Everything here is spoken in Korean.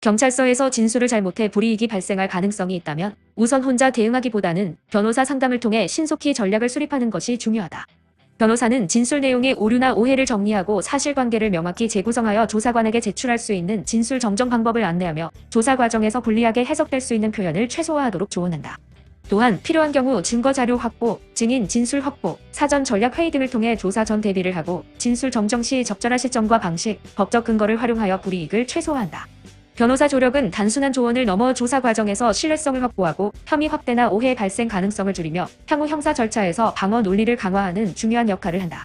경찰서에서 진술을 잘 못해 불이익이 발생할 가능성이 있다면 우선 혼자 대응하기보다는 변호사 상담을 통해 신속히 전략을 수립하는 것이 중요하다. 변호사는 진술 내용의 오류나 오해를 정리하고 사실관계를 명확히 재구성하여 조사관에게 제출할 수 있는 진술 정정 방법을 안내하며 조사 과정에서 불리하게 해석될 수 있는 표현을 최소화하도록 조언한다. 또한 필요한 경우 증거 자료 확보, 증인 진술 확보, 사전 전략 회의 등을 통해 조사 전 대비를 하고 진술 정정 시 적절한 시점과 방식, 법적 근거를 활용하여 불이익을 최소화한다. 변호사 조력은 단순한 조언을 넘어 조사 과정에서 신뢰성을 확보하고 혐의 확대나 오해 발생 가능성을 줄이며 향후 형사 절차에서 방어 논리를 강화하는 중요한 역할을 한다.